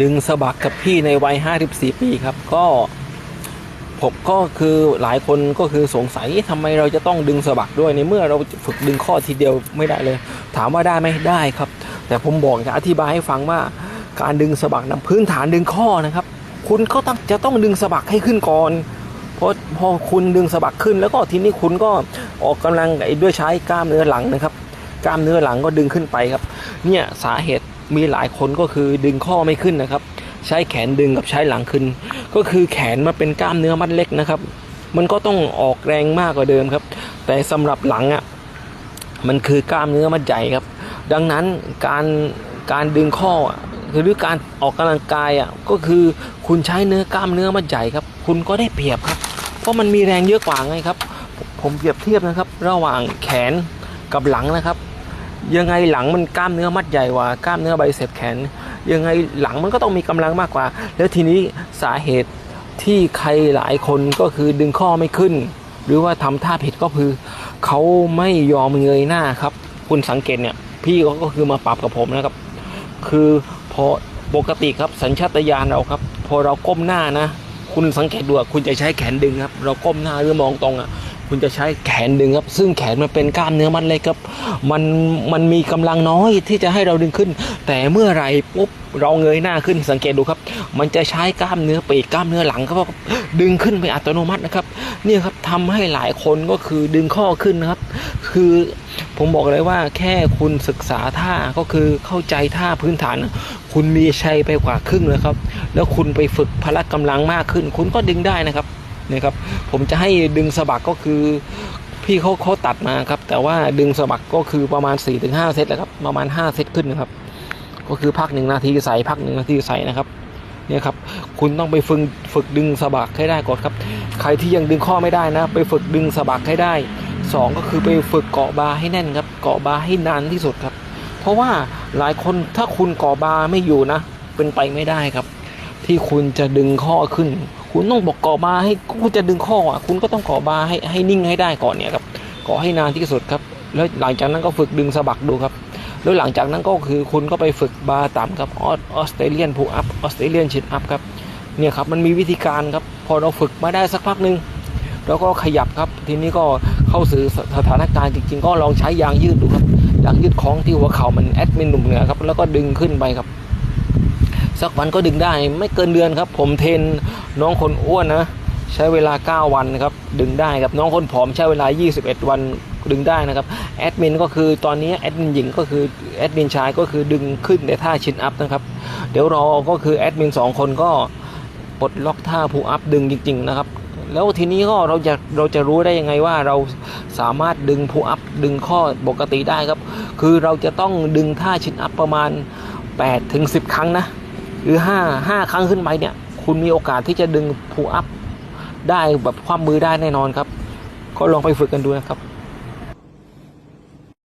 ดึงสะบักกับพี่ในวัย 54 ปีครับ ก็ผมก็คือหลายคนก็คือสงสัยทำไมเราจะต้องดึงสะบักด้วยในเมื่อเราฝึกดึงข้อทีเดียวไม่ได้เลย ถามว่าได้ไหมได้ครับ แต่ผมบอกจะอธิบายให้ฟังว่าการดึงสะบักนะพื้นฐานดึงข้อนะครับ คุณก็ต้องจะต้องดึงสะบักให้ขึ้นก่อนเพราะพอคุณดึงสะบักขึ้น แล้วก็ทีนี้คุณก็ออกกำลังด้วยใช้กล้ามเนื้อหลังนะครับ กล้ามเนื้อหลังก็ดึงขึ้นไปครับ เนี่ยสาเหตุ มีหลายคนก็คือดึงข้อไม่ขึ้นนะครับ ใช้แขนดึงกับใช้หลังขึ้น ก็คือแขนมันเป็นกล้ามเนื้อมัดเล็กนะครับ มันก็ต้องออกแรงมากกว่าเดิมครับ แต่สำหรับหลังอะมันคือกล้ามเนื้อมัดใหญ่ครับ ดังนั้นการการดึงข้ออะหรือการออกกำลังกายอะก็คือคุณใช้เนื้อกล้ามเนื้อมัดใหญ่ครับ คุณก็ได้เปรียบครับ เพราะมันมีแรงเยอะกว่าไงครับ ผมเปรียบเทียบนะครับ ระหว่างแขนกับหลังนะครับ ยังไงหลังมันกล้ามเนื้อมัดใหญ่กว่ากล้ามเนื้อไบเซปแขน ยังไงหลังมันก็ต้องมีกำลังมากกว่า แล้วทีนี้สาเหตุที่ใครหลายคนก็คือดึงข้อไม่ขึ้น หรือว่าทำท่าผิดก็คือเขาไม่ยอมเงยหน้าครับ คุณสังเกตเนี่ย พี่เขาก็คือมาปรับกับผมนะครับ คือพอปกติครับสัญชาตญาณเราครับ พอเราก้มหน้านะ คุณสังเกตดูคุณจะใช้แขนดึงครับ เราก้มหน้าหรือมองตรงอะ คุณจะใช้แขนดึงครับ ซึ่งแขนมันเป็นกล้ามเนื้อมัดเล็กครับ มันมันมีกำลังน้อยที่จะให้เราดึงขึ้น แต่เมื่อไรปุ๊บเราเงยหน้าขึ้นสังเกตดูครับ มันจะใช้กล้ามเนื้อปีกกล้ามเนื้อหลังครับดึงขึ้นไปอัตโนมัตินะครับเนี่ยครับทำให้หลายคนก็คือดึงข้อขึ้นนะครับ คือผมบอกเลยว่าแค่คุณศึกษาท่าก็คือเข้าใจท่าพื้นฐาน คุณมีชัยไปกว่าครึ่งเลยครับ แล้วคุณไปฝึกพละกำลังมากขึ้น คุณก็ดึงได้นะครับ นี่ยครับ ผมจะให้ดึงสะบักก็คือ พี่เขาเขาตัดมาครับ แต่ว่าดึงสะบักก็คือประมาณ 4-5 เซตแหละครับ ประมาณ 5 เซตขึ้นนะครับ ก็คือพักหนึ่งนาทีใส่พักหนึ่งนาทีใส่นะครับเนี่ยครับ คุณต้องไปฝึกฝึกดึงสะบักให้ได้ก่อนครับ ใครที่ยังดึงข้อไม่ได้นะ ไปฝึกดึงสะบักให้ได้สองก็คือไปฝึกเกาะบาให้แน่นครับ เกาะบาให้นานที่สุดครับ เพราะว่าหลายคนถ้าคุณเกาะบาไม่อยู่นะ เป็นไปไม่ได้ครับ ที่คุณจะดึงข้อขึ้น คุณต้องบอกกาะบาให้คุณจะดึงข้ออะ คุณก็ต้องกาะบาให้ให้นิ่งให้ได้ก่อนเนี่ยครับกาะให้นานที่สุดครับ แล้วหลังจากนั้นก็ฝึกดึงสะบักดูครับ แล้วหลังจากนั้นก็คือคุณก็ไปฝึกบาต่ำครับออสเตรเลียนพูอัพออสเตรเลียนชิดอัพครับเนี่ยครับมันมีวิธีการครับ พอเราฝึกมาได้สักพักหนึ่งเราก็ขยับครับ ทีนี้ก็เข้าสู่สถานการณ์จริง ๆ ก็ลองใช้ยางยืดดูครับยางยืดคล้องที่หัวเข่ามันแอดมินหนุ่มเหนือครับแล้วก็ดึงขึ้นไปครับ สักวันก็ดึงได้ไม่เกินเดือนครับ ผมเทนน้องคนอ้วนนะใช้เวลา 9 วันครับดึงได้ครับน้องคนผอมใช้เวลา 21 วันดึงได้นะครับแอดมินก็คือตอนนี้แอดมินหญิงก็คือแอดมินชายก็คือดึงขึ้นในท่าชินอัพนะครับเดี๋ยวรอก็คือแอดมินสองคนก็ปลดล็อกท่าพูอัพดึงจริง ๆ นะครับ แล้วทีนี้ก็เราจะเราจะรู้ได้ยังไงว่าเราสามารถดึงพูอัพดึงข้อปกติได้ครับ คือเราจะต้องดึงท่าชินอัพประมาณ8ถึง10 ครั้งนะ รือ 5 5 ครั้งขึ้นไปเนี่ย คุณมีโอกาสที่จะดึงพูอัพได้แบบความมือได้แน่นอนครับ ก็ลองไปฝึกกันดูนะครับ